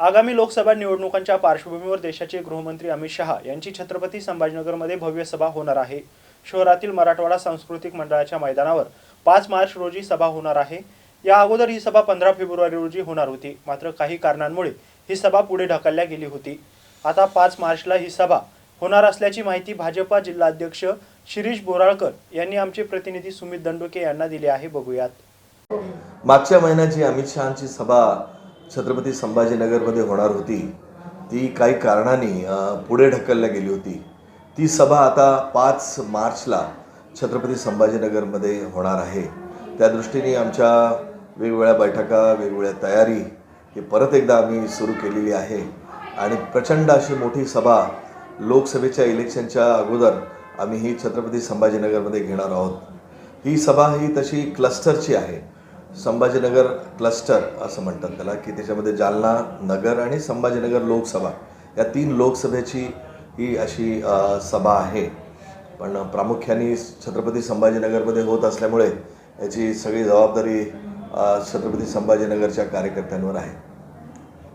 आगामी लोकसभा निवडणुकांच्या पार्श्वभूमीवर देशाचे गृहमंत्री अमित शहा यांची छत्रपती संभाजीनगरमध्ये भव्य सभा होणार आहे. शहरातील मराठवाडा सांस्कृतिक मंडळाच्या मैदानावर पाच मार्च रोजी सभा होणार आहे. या अगोदर ही सभा पंधरा फेब्रुवारी रोजी होणार होती. मात्र काही कारणांमुळे ही सभा पुढे ढकलल्या गेली होती. आता पाच मार्चला ही सभा होणार असल्याची माहिती भाजपा जिल्हाध्यक्ष शिरीष बोराळकर यांनी आमचे प्रतिनिधी सुमित दंडोके यांना दिली आहे. बघूयात. मागच्या महिन्याची अमित शहाची सभा छत्रपती संभाजीनगरमध्ये होणार होती ती काही कारणाने पुढे ढकलल्या गेली होती. ती सभा आता पाच मार्चला छत्रपती संभाजीनगरमध्ये होणार आहे. त्या दृष्टीने आमच्या वेगवेगळ्या बैठका वेगवेगळ्या तयारी ही परत एकदा आम्ही सुरू केलेली आहे. आणि प्रचंड अशी मोठी सभा लोकसभेच्या इलेक्शनच्या अगोदर आम्ही ही छत्रपती संभाजीनगरमध्ये घेणार आहोत. ही सभा ही तशी क्लस्टरची आहे. संभाजीनगर क्लस्टर असं म्हणतात त्याला की त्याच्यामध्ये जालना नगर आणि संभाजीनगर लोकसभा या तीन लोकसभेची ही अशी सभा आहे. पण प्रामुख्याने छत्रपती संभाजीनगरमध्ये होत असल्यामुळे याची सगळी जबाबदारी छत्रपती संभाजीनगरच्या कार्यकर्त्यांवर आहे.